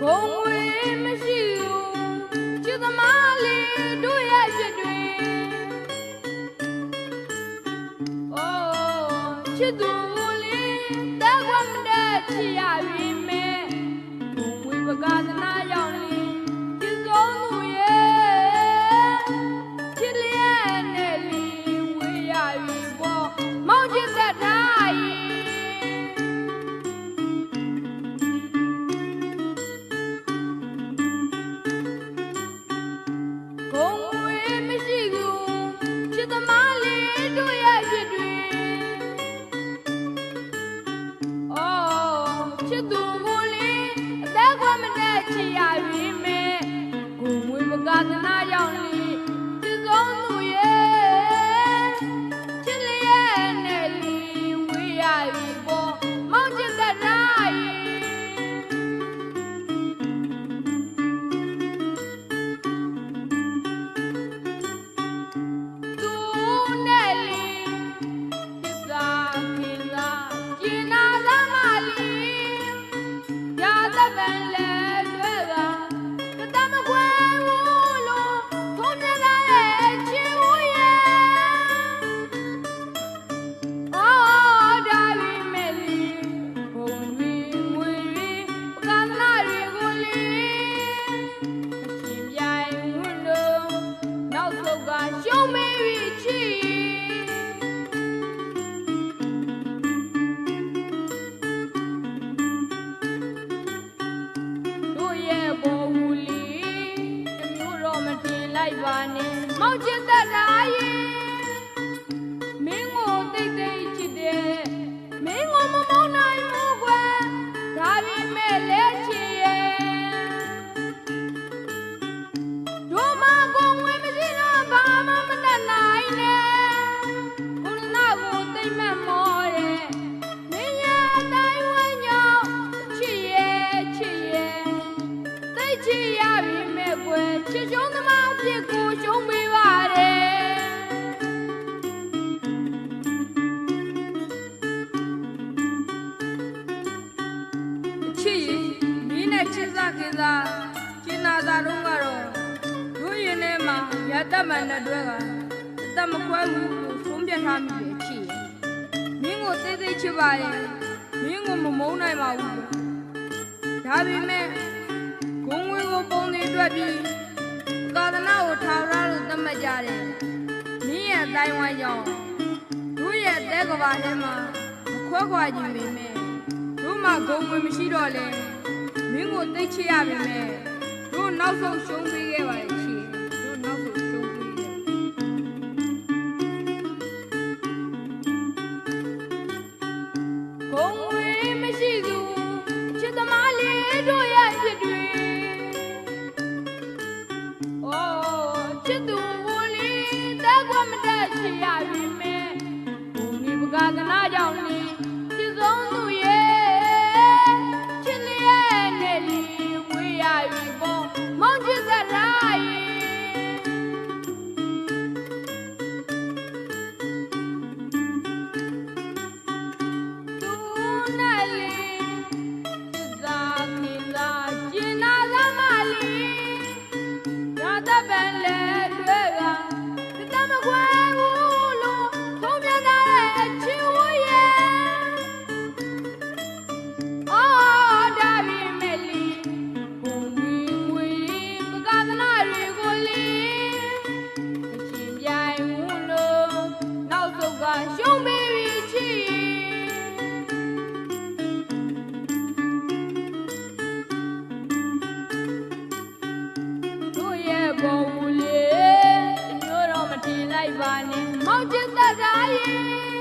ဂုံငွေမရှိဘူးကျူသမားလေးတို့ရဲ့ရစ်တွေအိုးချစ်သူလေးတက်ဝမ်းတဲ့ချစ်ရပြီမဲဂုံငွေပကသနာရ သ တင်လိုက်ပါနဲ့မောင်ချစ်သက်တာရဲ့ သိချစ်ရပြီမဲ့ကွယ်ချစ်ရှုံးသမားအဖြစ်ကိုရှုံးပေးပါတယ်အချစ်ရင်မင်းနဲ့ချစ်စားခင်စားကျင်နာသာတော့ကတော့တို့ရင်ထဲမှာရတတ်မှန်တဲ့တွဲကအသက်မခွဲဘူးလို့ဆုံးဖြတ်ထားမိတယ်အချစ်ရင်မင်းကိုသိသိချစ်ပါရဲ့မင်းကိုမမုန်းနိုင်ပါဘူးဒါပေမဲ့ဂုံဝေကို ပုံနေအတွက်ပြီးကာသနာကိုထောင်ရလို့သတ်မှတ်ကြတယ်မင်းရဲ့အတိုင်းဝိုင်းကြောင့်တို့ရဲ့အသက်ကဘာထဲမှာမခွဲခွာခြင်းပေမဲ့တို့မှဂုံဝင်မရှိတော့လဲမင်းကိုသိတ်ချရပါမယ်တို့နောက်ဆုံးရှုံးပေးခဲ့ပါလေချီတို့နောက်ဆုံးရှုံးပေးခဲ့ဂုံဝေးမရှိသူချစ်သမားလေးတို့ရဲ့ ဒီပကသနာကြောင့်နေချစ်ဆုံးသူ မူလေးတမျိုး